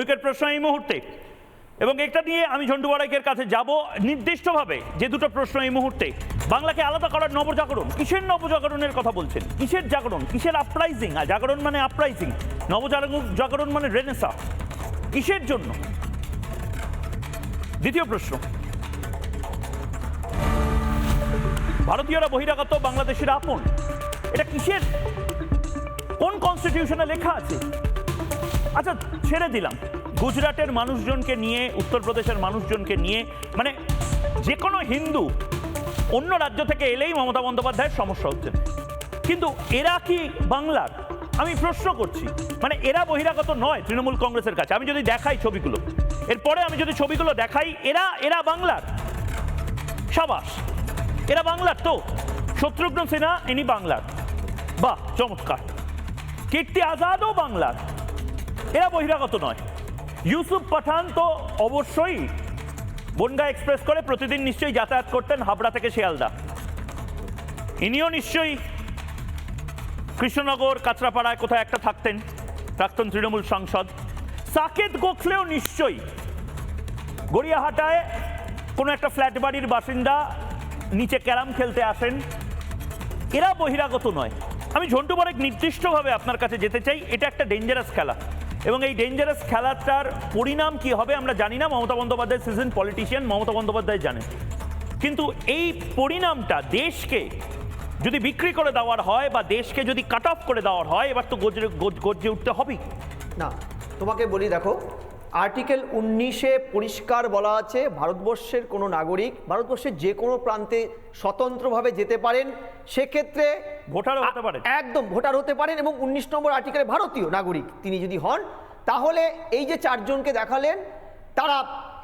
Wicket প্রশ্ন এই মুহূর্তে। এবং এটা নিয়ে আমি ঝন্টু বড়াইকের কাছে যাব নির্দিষ্টভাবে যে দুটো প্রশ্ন এই মুহূর্তে। বাংলাকে আলাদা করার নবজাগরণ, কিসের নবজাগরণের কথা বলছেন? কিসের জাগরণ? কিসের আপরাইজিং আর জাগরণ মানে আপরাইজিং নবজাগরণ জাগরণ মানে রেনেসা কিসের জন্য? দ্বিতীয় প্রশ্ন। ভারতীয়রা বহিরাগত, বাংলাদেশের আপন। এটা কিসের? কোন কনস্টিটিউশনে লেখা আছে? আচ্ছা ছেড়ে দিলাম। গুজরাটের মানুষজনকে নিয়ে, উত্তরপ্রদেশের মানুষজনকে নিয়ে মানে যে কোনো হিন্দু অন্য রাজ্য থেকে এলেই মমতা বন্দ্যোপাধ্যায়ের সমস্যা হচ্ছে। কিন্তু এরা কি বাংলার? আমি প্রশ্ন করছি। মানে এরা বহিরাগত নয় তৃণমূল কংগ্রেসের কাছে। আমি যদি দেখাই ছবিগুলো, এরপরে আমি যদি ছবিগুলো দেখাই, এরা এরা বাংলার। সাবাস, এরা বাংলার তো। শত্রুঘ্ন সিনহা, ইনি বাংলার। বাহ, চমৎকার। কীর্তি আজাদও বাংলার। এরা বহিরাগত নয়। ইউসুফ পাঠান তো অবশ্যই বনগা এক্সপ্রেস করে প্রতিদিন নিশ্চয়ই যাতায়াত করতেন হাবড়া থেকে শিয়ালদা। ইনিও নিশ্চয়ই কৃষ্ণনগর, কাঁচরাপাড়ায় কোথায় একটা থাকতেন, প্রাক্তন তৃণমূল সাংসদ। সাকেত গোখলেও নিশ্চয়ই গড়িয়াহাটায় কোনো একটা ফ্ল্যাট বাড়ির বাসিন্দা নিচে ক্যারাম খেলতে আসেন। এরা বহিরাগত নয়। আমি ঝন্টু বরেক নির্দিষ্টভাবে আপনার কাছে যেতে চাই, এটা একটা ডেঞ্জারাস খেলা। এবং এই ডেঞ্জারাস খেলাটার পরিণাম কি হবে আমরা জানি না। মমতা বন্দ্যোপাধ্যায় সিজন পলিটিশিয়ান মমতা বন্দ্যোপাধ্যায় জানেন। কিন্তু এই পরিণামটা দেশকে যদি বিক্রি করে দেওয়ার হয় বা দেশকে যদি কাট অফ করে দেওয়ার হয়, এবার তো গজরে গজে উঠতে হবেই। না, তোমাকে বলি, দেখো আর্টিকেল উনিশে পরিষ্কার বলা আছে ভারতবর্ষের কোনো নাগরিক ভারতবর্ষের যে কোনো প্রান্তে স্বতন্ত্রভাবে যেতে পারেন সেক্ষেত্রে ভোটার হতে পারেন। একদম ভোটার হতে পারেন এবং উনিশ নম্বর আর্টিকেলে ভারতীয় নাগরিক তিনি যদি হন তাহলে এই যে চারজনকে দেখালেন তারা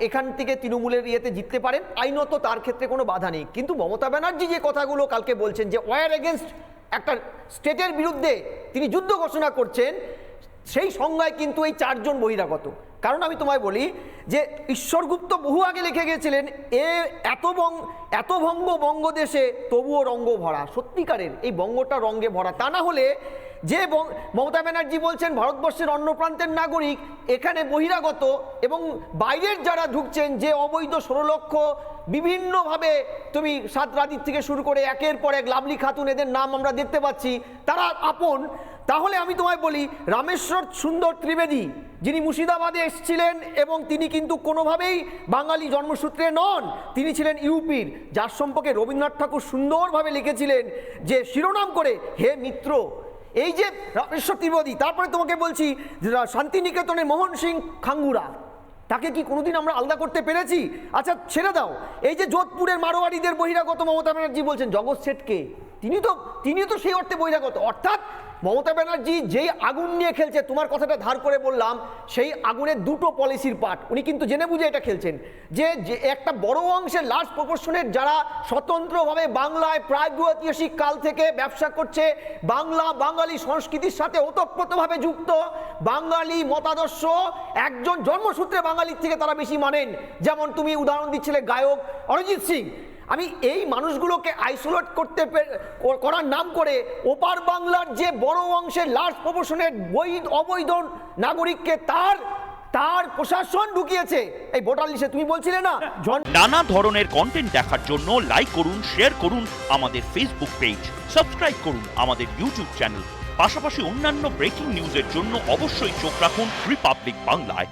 এখান থেকে তৃণমূলের ইয়েতে জিততে পারেন। আইনত তার ক্ষেত্রে কোনো বাধা নেই। কিন্তু মমতা ব্যানার্জি যে কথাগুলো কালকে বলছেন যে ওয়ার এগেনস্ট একটা স্টেটের বিরুদ্ধে তিনি যুদ্ধ ঘোষণা করছেন সেই সংজ্ঞায় কিন্তু এই চারজন বহিরাগত। কারণ আমি তোমায় বলি যে ঈশ্বরগুপ্ত বহু আগে লিখে গেছিলেন এ এত বং, এত ভঙ্গ বঙ্গদেশে তবুও রঙ্গ ভরা। সত্যিকারের, এই বঙ্গটা রঙ্গে ভরা। তা না হলে যে মমতা ব্যানার্জি বলছেন, ভারতবর্ষের অন্য প্রান্তের নাগরিক, এখানে বহিরাগত এবং বাইরের যারা ঢুকছেন, যে অবৈধ ষোলো লক্ষ বিভিন্নভাবে তুমি সাত রাতির থেকে শুরু করে একের পর এক লাভলি খাতুন, এদের নাম আমরা দেখতে পাচ্ছি, তারা আপন। তাহলে আমি তোমায় বলি, রামেশ্বর সুন্দর ত্রিবেদী, যিনি মুর্শিদাবাদে এসেছিলেন এবং তিনি কিন্তু কোনোভাবেই বাঙালি জন্মসূত্রে নন, তিনি ছিলেন ইউপির, যার সম্পর্কে রবীন্দ্রনাথ ঠাকুর সুন্দরভাবে লিখেছিলেন যে শিরোনাম করে, হে মিত্র। এই যে রামেশ্বর ত্রিবেদী, তারপরে তোমাকে বলছি শান্তিনিকেতনের মোহন সিং খাঙ্গুরা, তাকে কি কোনোদিন আমরা আলাদা করতে পেরেছি? আচ্ছা ছেড়ে দাও। এই যে যোধপুরের মারোয়ারিদের বহিরাগত মমতা ব্যানার্জি বলছেন, জগৎ শেঠকে। তিনি তো তিনি তো সেই অর্থে বহিরাগত। অর্থাৎ মমতা ব্যানার্জি যেই আগুন নিয়ে খেলছে, তোমার কথাটা ধার করে বললাম, সেই আগুনের দুটো পলিসির পার্ট উনি কিন্তু জেনে বুঝে এটা খেলছেন। যে একটা বড় অংশের লার্জ প্রপোর্শনের যারা স্বতন্ত্রভাবে বাংলায় প্রাগৈতিহাসিক কাল থেকে ব্যবসা করছে, বাংলা, বাঙালি সংস্কৃতির সাথে ওতপ্রোতভাবে যুক্ত, বাঙালি মতাদর্শ, একজন জন্মসূত্রে বাঙালির থেকে তারা বেশি মানেন। যেমন তুমি উদাহরণ দিচ্ছিলে গায়ক অরিজিৎ সিং। আমি এই মানুষগুলোকে আইসোলেট করতে করার নাম করে ওপার বাংলার যে বড় অংশের লার্জ প্রপোর্শনের বৈধ, অবৈধ নাগরিককে তার তার প্রশাসন ঢুকিয়েছে। এই ভোটার লিস্টে তুমি বলছিলে না? নানা ধরনের কন্টেন্ট দেখার জন্য লাইক করুন শেয়ার করুন আমাদের ফেসবুক পেজ সাবস্ক্রাইব করুন আমাদের ইউটিউব চ্যানেল পাশাপাশি অন্যান্য ব্রেকিং নিউজের জন্য অবশ্যই চোখ রাখুন রিপাবলিক বাংলায়